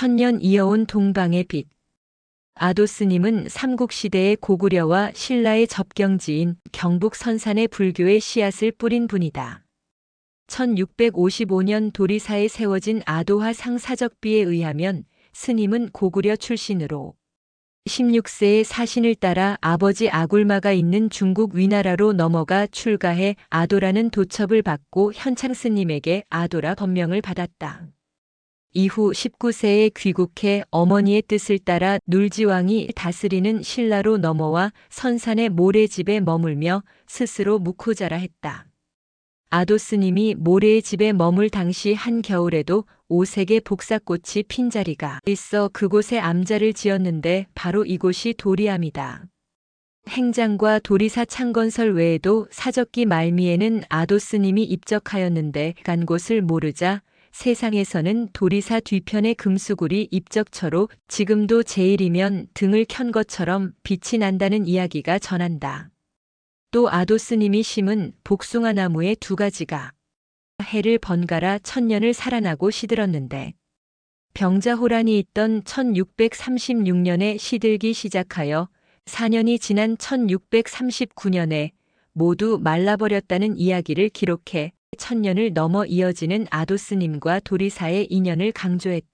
천년 이어온 동방의 빛. 아도스님은 삼국시대의 고구려와 신라의 접경지인 경북 선산의 불교의 씨앗을 뿌린 분이다. 1655년 도리사에 세워진 아도화 상사적비에 의하면 스님은 고구려 출신으로 16세에 사신을 따라 아버지 아굴마가 있는 중국 위나라로 넘어가 출가해 아도라는 도첩을 받고 현창 스님에게 아도라 법명을 받았다. 이후 19세에 귀국해 어머니의 뜻을 따라 눌지왕이 다스리는 신라로 넘어와 선산의 모래집에 머물며 스스로 무코자라 했다. 아도 스님이 모래의 집에 머물 당시 한겨울에도 오색의 복사꽃이 핀 자리가 있어 그곳에 암자를 지었는데 바로 이곳이 도리암이다. 행장과 도리사 창건설 외에도 사적기 말미에는 아도 스님이 입적하였는데 간 곳을 모르자 세상에서는 도리사 뒤편의 금수굴이 입적처로 지금도 제일이면 등을 켠 것처럼 빛이 난다는 이야기가 전한다. 또 아도 스님이 심은 복숭아 나무의 두 가지가 해를 번갈아 천년을 살아나고 시들었는데 병자호란이 있던 1636년에 시들기 시작하여 4년이 지난 1639년에 모두 말라버렸다는 이야기를 기록해 천년을 넘어 이어지는 아도스님과 도리사의 인연을 강조했다.